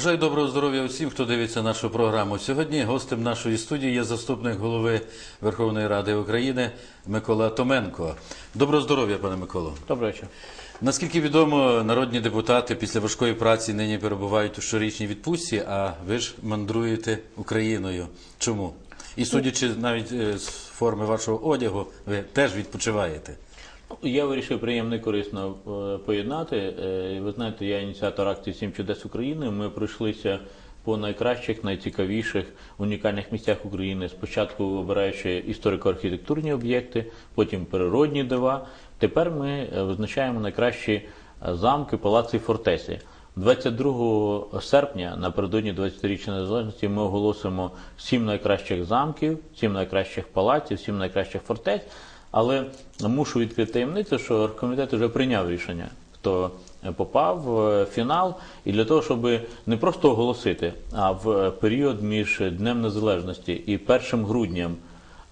Бажаю доброго здоров'я усім, хто дивиться нашу програму. Сьогодні гостем нашої студії є заступник голови Верховної Ради України Микола Томенко. Доброго здоров'я, пане Миколо. Добрий вечір. Наскільки відомо, народні депутати після важкої праці нині перебувають у щорічній відпустці, а ви ж мандруєте Україною. Чому? І судячи навіть е, з форми вашого одягу, ви теж відпочиваєте. Ну, Я вирішив приємно і корисно е, поєднати. Е, Ви знаєте, я ініціатор акції Сім чудес України. Ми пройшлися по найкращих, найцікавіших унікальних місцях України. Спочатку обираючи історико-архітектурні об'єкти, потім природні дива. Тепер ми е, визначаємо найкращі замки, палаци і фортеці. 22 серпня, напередодні 20-річчя незалежності, ми оголосимо сім найкращих замків, сім найкращих палаців, сім найкращих фортець. Але мушу відкрити таємницю, що комітет вже прийняв рішення, хто попав в фінал, і для того, щоб не просто оголосити, а в період між Днем Незалежності і 1 грудням,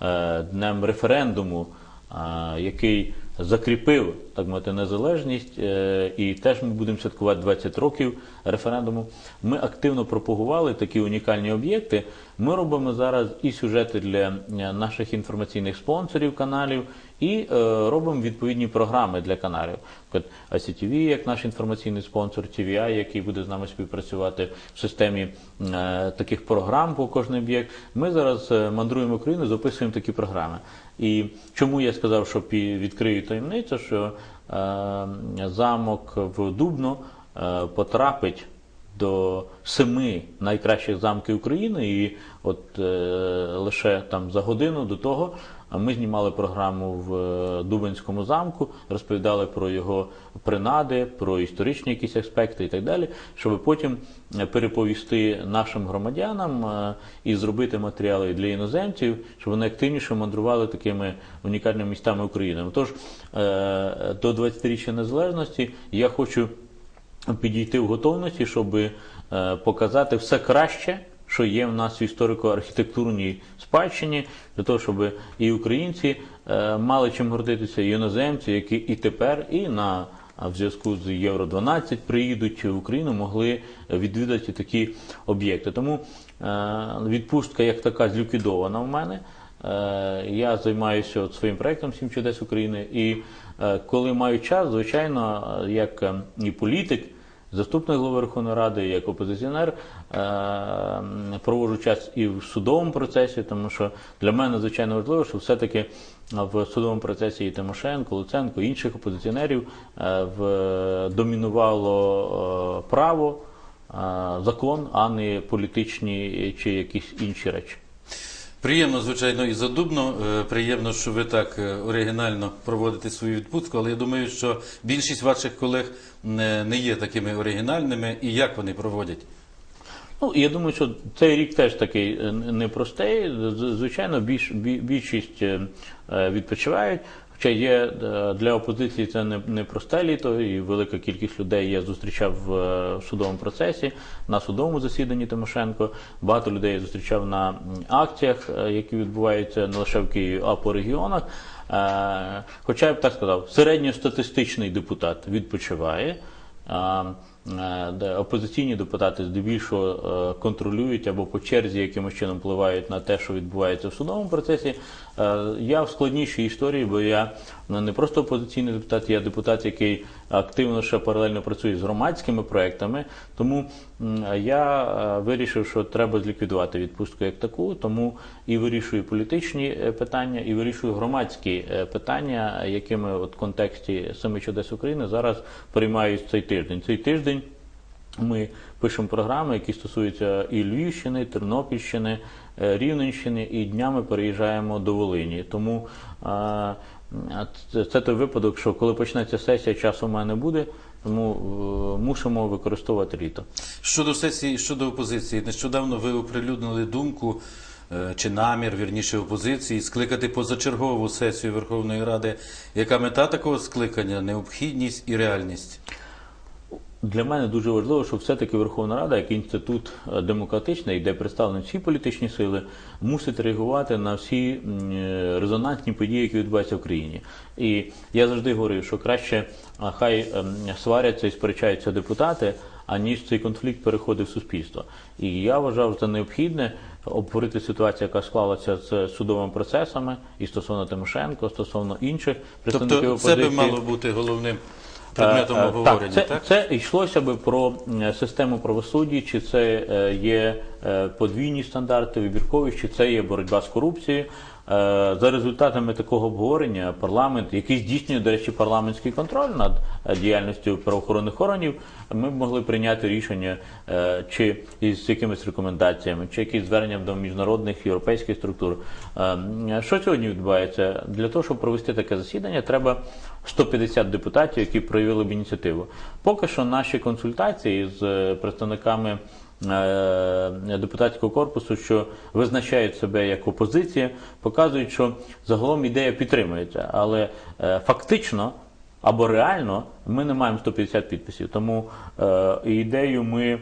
е, днем референдуму, е, який закріпив так мовити незалежність, е, і теж ми будемо святкувати 20 років референдуму. Ми активно пропагували такі унікальні об'єкти. Ми робимо зараз і сюжети для е, наших інформаційних спонсорів каналів, і е, робимо відповідні програми для каналів. Наприклад, ICTV, як наш інформаційний спонсор, TVI, який буде з нами співпрацювати в системі е, таких програм по кожний об'єкт. Ми зараз е, мандруємо Україну, записуємо такі програми. І чому я сказав, що відкрию таємницю, що замок в Дубно потрапить до семи найкращих замків України, і от е, лише там за годину до того ми знімали програму в е, Дубенському замку, розповідали про його принади, про історичні якісь аспекти і так далі, щоб потім е, переповісти нашим громадянам е, і зробити матеріали для іноземців, щоб вони активніше мандрували такими унікальними містами України. Тож до 20-річчя незалежності я хочу підійти в готовності, щоб показати все краще, що є в нас в історико-архітектурній спадщині, для того, щоб і українці е, мали чим гордитися, і іноземці, які і тепер, і на в зв'язку з Євро 12 приїдуть в Україну, могли відвідати такі об'єкти. Тому е, відпустка як така зліквідована в мене. Е, Я займаюся своїм проєктом Сім чудес України. І коли маю час, звичайно, як і політик, заступник голови Верховної Ради, як опозиціонер, проводжу час і в судовому процесі, тому що для мене звичайно важливо, що все-таки в судовому процесі і Тимошенко, Луценко, інших опозиціонерів е, домінувало е, право, е, закон, а не політичні чи якісь інші речі. Приємно, звичайно, і задубно. Е, Приємно, що ви так е, оригінально проводите свою відпустку, але я думаю, що більшість ваших колег не є такими оригінальними. І як вони проводять? Ну, я думаю, що цей рік теж такий е, непростий. Звичайно, більш, більшість е, е, відпочивають. Хоча є для опозиції це не, не літо, і велика кількість людей я зустрічав в судовому процесі, на судовому засіданні Тимошенко. Багато людей я зустрічав на акціях, які відбуваються не лише в Києві, а по регіонах. Хоча я б так сказав, середньостатистичний депутат відпочиває. Е, опозиційні депутати здебільшого е, контролюють або по черзі якимось чином впливають на те, що відбувається в судовому процесі. Е, Я в складнішій історії, бо я ну, не просто опозиційний депутат, я депутат, який активно ще паралельно працює з громадськими проектами. Тому я е, вирішив, що треба зліквідувати відпустку як таку, тому і вирішую політичні е, питання, і вирішую громадські питання, якими от в контексті семи чудес України зараз приймають цей тиждень. Цей тиждень ми пишемо програми, які стосуються і Львівщини, Тернопільщини, е, Рівненщини, і днями переїжджаємо до Волині. Тому е, це, той випадок, що коли почнеться сесія, часу в мене буде, тому е, мусимо використовувати літо. Щодо сесії, щодо опозиції, нещодавно ви оприлюднили думку чи намір, вірніше, опозиції скликати позачергову сесію Верховної Ради. Яка мета такого скликання? Необхідність і реальність? Для мене дуже важливо, щоб все-таки Верховна Рада, як інститут е, демократичний, де представлені всі політичні сили, мусить реагувати на всі е, резонансні події, які відбуваються в країні. І я завжди говорю, що краще хай ем, сваряться і сперечаються депутати, аніж цей конфлікт переходив в суспільство. І я вважав за необхідне обговорити ситуацію, яка склалася з судовими процесами і стосовно Тимошенко, стосовно інших представників Тобто це би мало бути головним предметом Е, е, обговорення, так? так? Це, це йшлося би про систему правосуддя, чи це е, є подвійні стандарти, вибіркові, чи це є боротьба з корупцією. За результатами такого обговорення парламент, який здійснює, до речі, парламентський контроль над діяльністю правоохоронних органів, ми б могли прийняти рішення чи із якимись рекомендаціями, чи якісь зверненням до міжнародних європейських структур. Що сьогодні відбувається? Для того, щоб провести таке засідання, треба 150 депутатів, які проявили б ініціативу. Поки що наші консультації з е, представниками е, депутатського корпусу, що визначають себе як опозиція, показують, що загалом ідея підтримується, але е, фактично. Або реально ми не маємо 150 підписів, тому ідею ми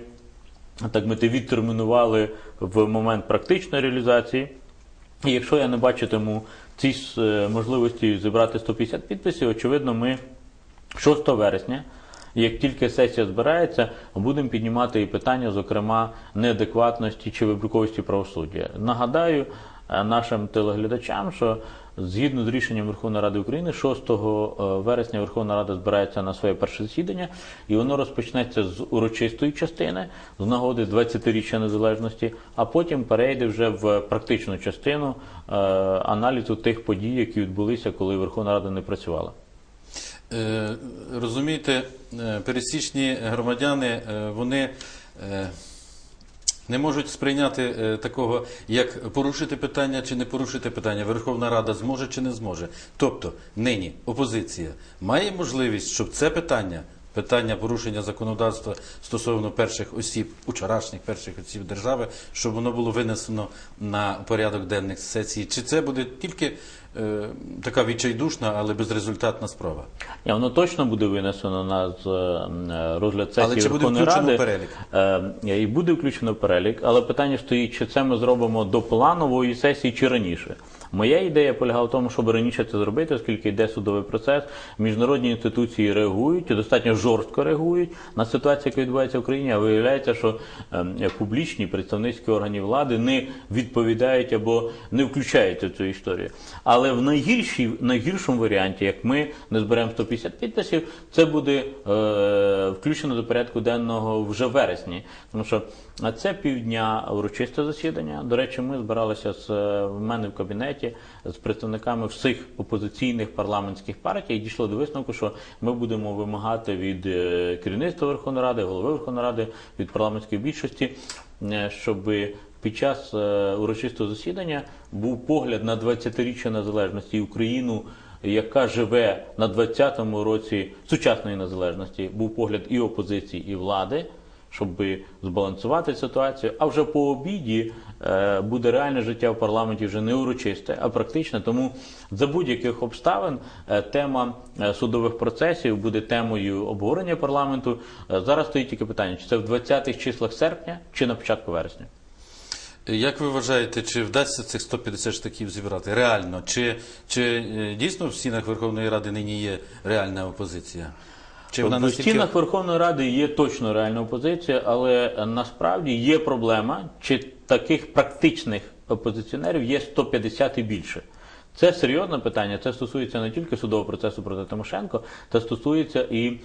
так мити відтермінували в момент практичної реалізації. І якщо я не бачитиму цій ж можливості зібрати 150 підписів, очевидно, ми 6 вересня, як тільки сесія збирається, будемо піднімати і питання, зокрема, неадекватності чи вибірковості правосуддя. Нагадаю е, нашим телеглядачам, що згідно з рішенням Верховної Ради України, 6 вересня Верховна Рада збирається на своє перше засідання, і воно розпочнеться з урочистої частини з нагоди 20-річчя незалежності, а потім перейде вже в практичну частину е, аналізу тих подій, які відбулися, коли Верховна Рада не працювала. Е, Розумієте, е, пересічні громадяни, е, вони е, не можуть сприйняти е, такого, як порушити питання чи не порушити питання. Верховна Рада зможе чи не зможе. Тобто, нині опозиція має можливість, щоб це питання, питання порушення законодавства стосовно перших осіб, учорашніх перших осіб держави, щоб воно було винесено на порядок денних сесії. Чи це буде тільки така відчайдушна, але безрезультатна справа? І воно точно буде винесено на з, е, розгляд сесії Але чи буде Верховної включено Ради. перелік? Е, і буде включено в перелік, але питання стоїть, чи це ми зробимо до планової сесії чи раніше. Моя ідея полягала в тому, щоб раніше це зробити, оскільки йде судовий процес. Міжнародні інституції реагують достатньо жорстко реагують на ситуацію, яка відбувається в Україні. А виявляється, що е, публічні представницькі органи влади не відповідають або не включаються цю історію. Але в найгіршій, найгіршому варіанті, як ми не зберемо 150 підписів, це буде е, включено до порядку денного вже вересні. Тому що а це півдня урочисте засідання. До речі, ми збиралися з е, в мене в кабінеті з представниками всіх опозиційних парламентських партій і дійшли до висновку, що ми будемо вимагати від е, керівництва Верховної Ради, голови Верховної Ради, від парламентської більшості, е, щоб під час урочистого засідання був погляд на 20-річчя незалежності Україну. Яка живе на 20-му році сучасної незалежності, був погляд і опозиції, і влади, щоб збалансувати ситуацію. А вже по обіді е, буде реальне життя в парламенті вже не урочисте, а практичне. Тому за будь-яких обставин е, тема е, судових процесів буде темою обговорення парламенту. Зараз стоїть тільки питання: чи це в 20-х числах серпня, чи на початку вересня. Як ви вважаєте, чи вдасться цих 150 штаків зібрати? Реально? Чи, чи дійсно в стінах Верховної Ради нині є реальна опозиція? Чи вона в стінах Верховної Ради є точно реальна опозиція, але насправді є проблема, чи таких практичних опозиціонерів є 150 і більше. Це серйозне питання. Це стосується не тільки судового процесу проти Тимошенко, це стосується і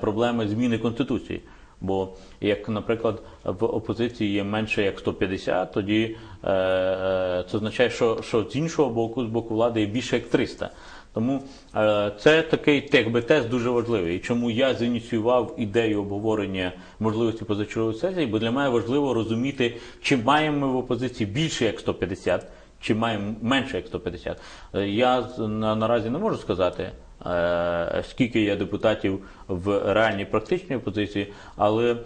проблеми зміни конституції. Бо як, наприклад, в опозиції є менше як 150, тоді е, е, це означає, що, що з іншого боку, з боку влади є більше як 300. Тому е, це такий якби, тест дуже важливий. І чому я зініціював ідею обговорення можливості позачергової сесії, бо для мене важливо розуміти, чи маємо ми в опозиції більше як 150, чи маємо менше як 150. Е, Я на, наразі не можу сказати. е, Скільки є депутатів в реальній практичній опозиції, але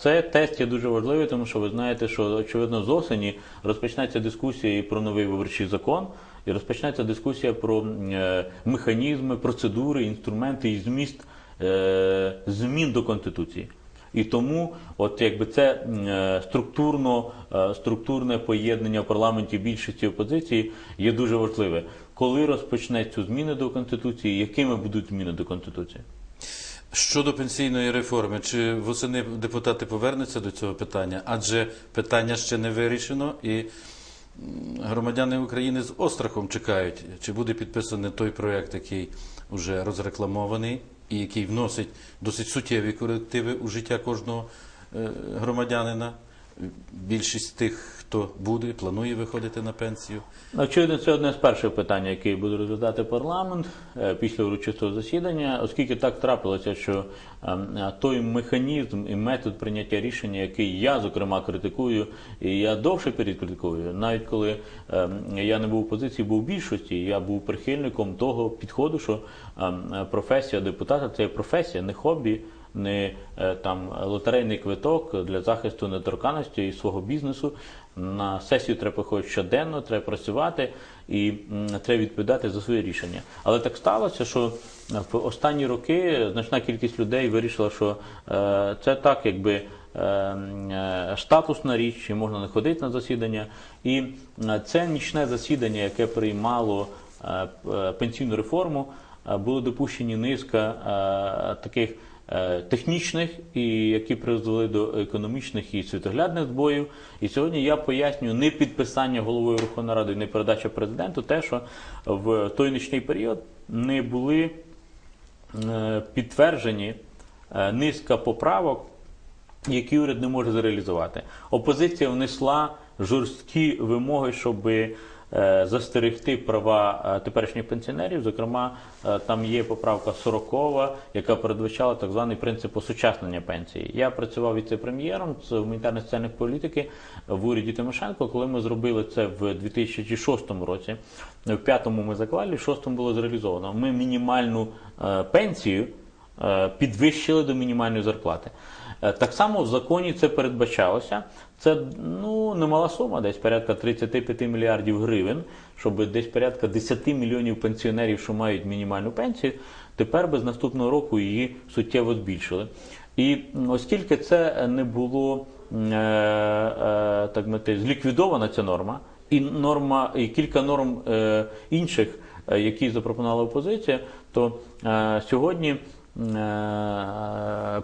це тест є дуже важливий, тому що ви знаєте, що очевидно з осені розпочнеться дискусія і про новий виборчий закон, і розпочнеться дискусія про е, механізми, процедури, інструменти і зміст е, змін до конституції. І тому, от якби це е, структурно, структурне поєднання в парламенті більшості опозиції є дуже важливе. Коли розпочнеться зміни до конституції, якими будуть зміни до конституції? Щодо пенсійної реформи, чи восени депутати повернуться до цього питання? Адже питання ще не вирішено, і громадяни України з острахом чекають, чи буде підписаний той проект, який вже розрекламований і який вносить досить суттєві корективи у життя кожного е, громадянина. Більшість тих, хто буде, планує виходити на пенсію. Очевидно, це одне з перших питань, яке буде розглядати парламент е, після урочистого засідання, оскільки так трапилося, що е, той механізм і метод прийняття рішення, який я зокрема критикую, і я довше перекритикую, навіть коли ем, я не був в позиції, був в більшості, я був прихильником того підходу, що е, професія депутата це професія, не хобі не е, там лотерейний квиток для захисту недоторканності і свого бізнесу. На сесію треба приходити щоденно, треба працювати і треба відповідати за свої рішення. Але так сталося, що в останні роки значна кількість людей вирішила, що е, це так, якби. е, Статусна річ, чи можна не ходити на засідання, і це нічне засідання, яке приймало пенсійну реформу, були допущені низка таких технічних, і які призвели до економічних і світоглядних збоїв. І сьогодні я пояснюю не підписання головою Верховної Ради, не передача президенту, те, що в той нічний період не були е, підтверджені е, низка поправок, які уряд не може зреалізувати. Опозиція внесла жорсткі вимоги, щоб застерегти права е, теперішніх пенсіонерів. Зокрема, е, там є поправка 40, яка передбачала так званий принцип осучаснення пенсії. Я працював віце-прем'єром з гуманітарної соціальної політики в уряді Тимошенко, коли ми зробили це в 2006 році. В п'ятому ми заклали, в шостому було зреалізовано. Ми мінімальну е, пенсію е, підвищили до мінімальної зарплати. Е, Так само в законі це передбачалося. Це ну немала сума, десь порядка 35 мільярдів гривень, щоб десь порядка 10 мільйонів пенсіонерів, що мають мінімальну пенсію, тепер без наступного року її суттєво збільшили. І оскільки це не було е, е, так мати, зліквідована ця норма, і норма, і кілька норм е, інших, е, які запропонувала опозиція, то е, сьогодні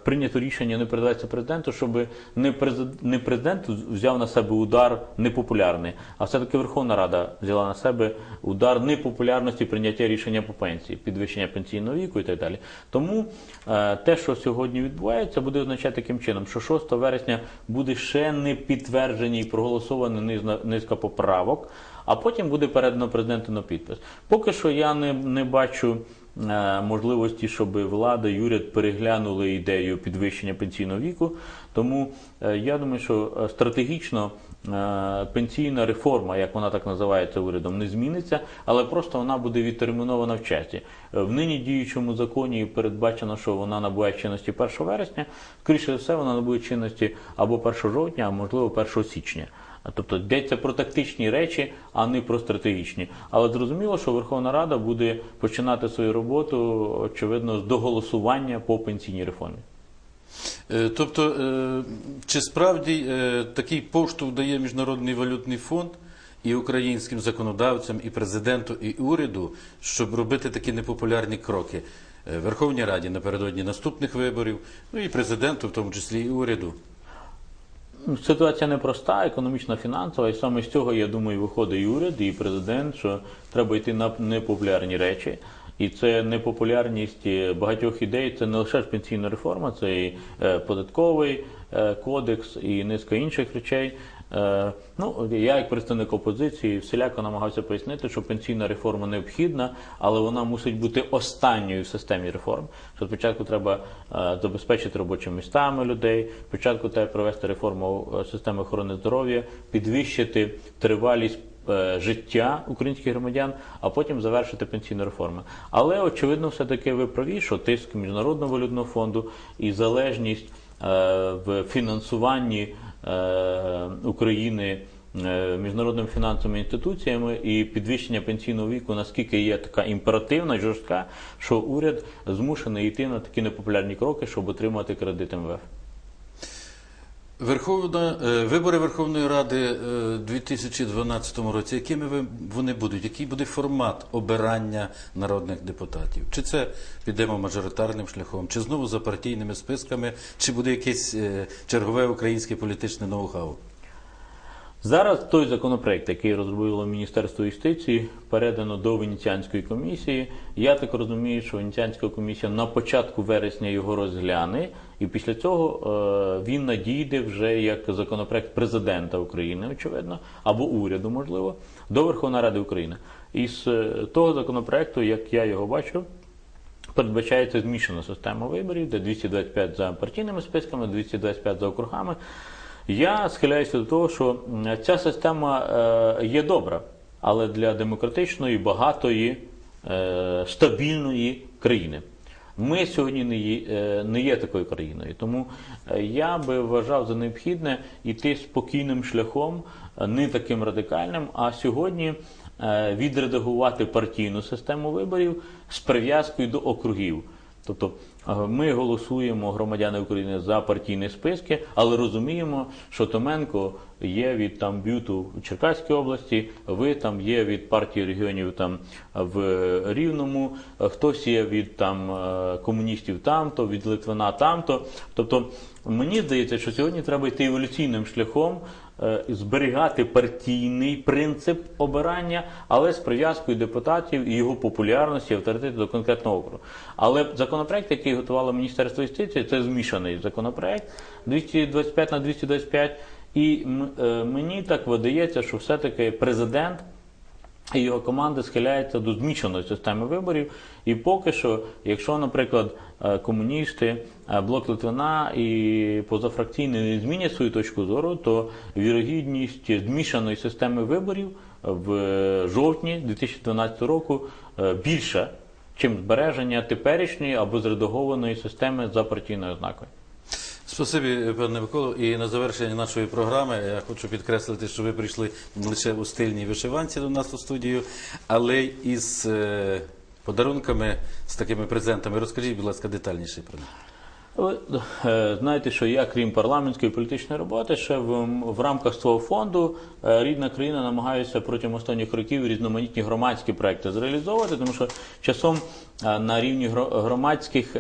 прийнято рішення не передаватися президенту, щоб не президент, не президент взяв на себе удар непопулярний, а все-таки Верховна Рада взяла на себе удар непопулярності прийняття рішення по пенсії, підвищення пенсійного віку і так далі. Тому е, те, що сьогодні відбувається, буде означати таким чином, що 6 вересня буде ще не підтверджені і проголосовані низка поправок, а потім буде передано президенту на підпис. Поки що я не, бачу е, можливості, щоб влада і уряд переглянули ідею підвищення пенсійного віку. Тому е, я думаю, що е, стратегічно е, пенсійна реформа, як вона так називається урядом, не зміниться, але просто вона буде відтермінована в часі. Е, В нині діючому законі передбачено, що вона набуває чинності 1 вересня. Скоріше за все, вона набуде чинності або 1 жовтня, а можливо 1 січня. Тобто йдеться про тактичні речі, а не про стратегічні. Але зрозуміло, що Верховна Рада буде починати свою роботу, очевидно, з доголосування по пенсійній реформі. Е, Тобто, е, чи справді е, такий поштовх дає Міжнародний валютний фонд і українським законодавцям, і президенту, і уряду, щоб робити такі непопулярні кроки Верховній Раді напередодні наступних виборів, ну і президенту, в тому числі і уряду? Ситуація непроста, економічна, фінансова, і саме з цього, я думаю, виходить і уряд, і президент, що треба йти на непопулярні речі. І це непопулярність багатьох ідей. Це не лише пенсійна реформа, це і е, податковий кодекс, і низка інших речей. Е, Ну, я, як представник опозиції, всіляко намагався пояснити, що пенсійна реформа необхідна, але вона мусить бути останньою в системі реформ. Що спочатку треба е, забезпечити робочими містами людей, спочатку треба провести реформу е, системи охорони здоров'я, підвищити тривалість е, життя українських громадян, а потім завершити пенсійну реформу. Але очевидно, все таки ви праві, що тиск міжнародного валютного фонду і залежність е, в фінансуванні е, України е, міжнародними фінансовими інституціями і підвищення пенсійного віку, наскільки є така імперативна, жорстка, що уряд змушений йти на такі непопулярні кроки, щоб отримати кредит МВФ. Верховна е, вибори Верховної Ради е, у 2012 році. Якими вони будуть? Який буде формат обирання народних депутатів? Чи це підемо мажоритарним шляхом, чи знову за партійними списками, чи буде якесь е, чергове українське політичне ноу-хау? Зараз той законопроект, який розробило Міністерство юстиції, передано до Венеціанської комісії. Я так розумію, що Венеціанська комісія на початку вересня його розгляне, і після цього е, він надійде вже як законопроект президента України, очевидно, або уряду, можливо, до Верховної Ради України. Із е, того законопроекту, як я його бачу, передбачається змішана система виборів, де 225 за партійними списками, 225 за округами. Я схиляюся до того, що ця система е, є добра, але для демократичної, багатої, стабільної країни. Ми сьогодні не є, е, не є такою країною, тому е, я би вважав за необхідне йти спокійним шляхом, е, не таким радикальним, а сьогодні відредагувати партійну систему виборів з прив'язкою до округів. Тобто ми голосуємо громадяни України за партійні списки, але розуміємо, що Томенко є від там бюту в Черкаській області, ви там є від партії регіонів там в Рівному, е, хтось є від там е, комуністів там-то, від Литвина там-то. Тобто мені здається, що сьогодні треба йти еволюційним шляхом. Е, Зберігати партійний принцип обирання, але з прив'язкою депутатів і його популярності, авторитету до конкретного округу. Але законопроект, який готувало Міністерство юстиції, це змішаний законопроект 225 на 225. І е, мені так видається, що все-таки президент і його команда схиляється до змішаної системи виборів. І поки що, якщо, наприклад, е, комуністи, е, блок Литвина і позафракційні не змінять свою точку зору, то вірогідність змішаної системи виборів в жовтні 2012 року е, більша, чим збереження теперішньої або зредагованої системи за партійною ознакою. Спасибі, пане Миколо. І на завершення нашої програми я хочу підкреслити, що ви прийшли не лише у стильній вишиванці до нас у студію, але й із е, подарунками, з такими презентами. Розкажіть, будь ласка, детальніше про них. Ви е, знаєте, що я, крім парламентської політичної роботи, ще в, в рамках свого фонду е, рідна країна намагаюся протягом останніх років різноманітні громадські проекти зреалізовувати, тому що часом е, на рівні громадських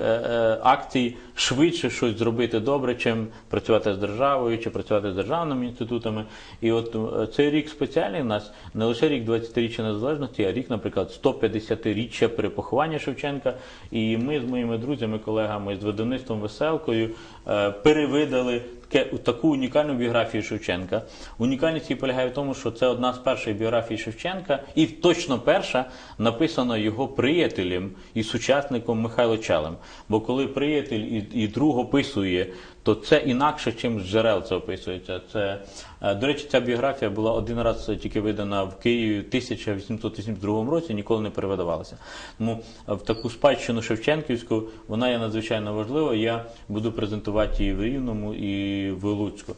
акцій швидше щось зробити добре, чим працювати з державою чи працювати з державними інститутами. І от цей рік спеціальний у нас не лише рік 20-річчя незалежності, а рік, наприклад, 150-річчя перепоховання Шевченка. І ми з моїми друзями, колегами з видавництвом Веселкою е, перевидали таке, таку унікальну біографію Шевченка. Унікальність її полягає в тому, що це одна з перших біографій Шевченка, і точно перша написана його приятелем і сучасником Михайло Чалем. Бо коли приятель і, і друг описує, то це інакше, чим з джерел це описується. Це, е, до речі, ця біографія була один раз тільки видана в Києві в 1882 році, ніколи не перевидавалася. Тому е, в таку спадщину Шевченківську вона є надзвичайно важлива. Я буду презентувати її в Рівному і в Луцьку.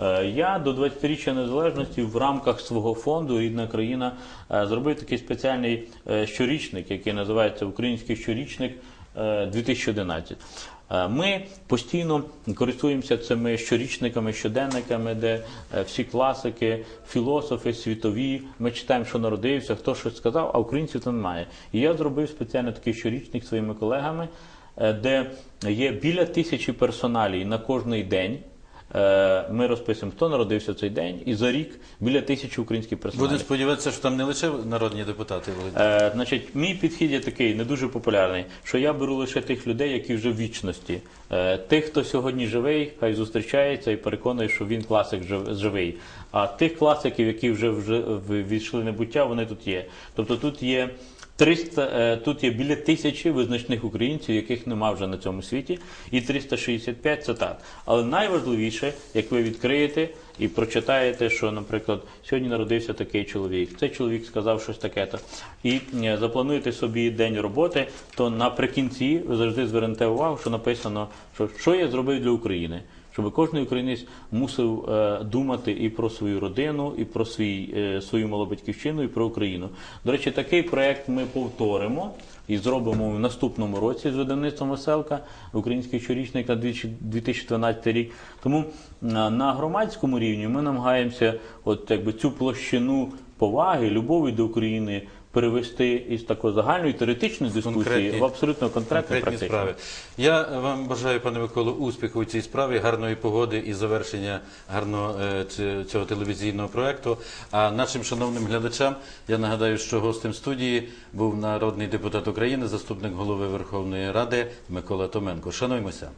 Е, Я до 20-річчя незалежності в рамках свого фонду Рідна країна е, зробив такий спеціальний е, щорічник, який називається Український щорічник е, 2011. Е, Ми постійно користуємося цими щорічниками, щоденниками, де всі класики, філософи світові. Ми читаємо, що народився, хто щось сказав, а українців там немає. І я зробив спеціально такий щорічник своїми колегами, де є біля тисячі персоналій на кожний день. Е, Ми розписуємо, хто народився в цей день, і за рік біля тисячі українських персоналів. Будемо сподіватися, що там не лише народні депутати будуть. Е, значить, мій підхід є такий, не дуже популярний, що я беру лише тих людей, які вже в вічності. Е, тих, хто сьогодні живий, хай зустрічається і переконує, що він класик жив- живий. А тих класиків, які вже, вже в- небуття, вони тут є. Тобто тут є 300, е, тут є біля тисячі визначних українців, яких нема вже на цьому світі, і 365 цитат. Але найважливіше, як ви відкриєте і прочитаєте, що, наприклад, сьогодні народився такий чоловік, цей чоловік сказав щось таке-то, і е, заплануєте собі день роботи, то наприкінці ви завжди звернете увагу, що написано, що, що я зробив для України. Щоб кожен українець мусив е, думати і про свою родину, і про свій, е, свою малобатьківщину, і про Україну. До речі, такий проект ми повторимо і зробимо в наступному році з видавництвом Веселка, український щорічник на 2012 рік. Тому е, на громадському рівні ми намагаємося от якби цю площину поваги, любові до України перевести із такої загальної теоретичної дискусії Конкретні- в абсолютно конкретні практичне. справи. Я вам бажаю, пане Миколо, успіху у цій справі, гарної погоди і завершення гарного е, цього телевізійного проекту. А нашим шановним глядачам я нагадаю, що гостем студії був народний депутат України, заступник голови Верховної Ради Микола Томенко. Шануймося.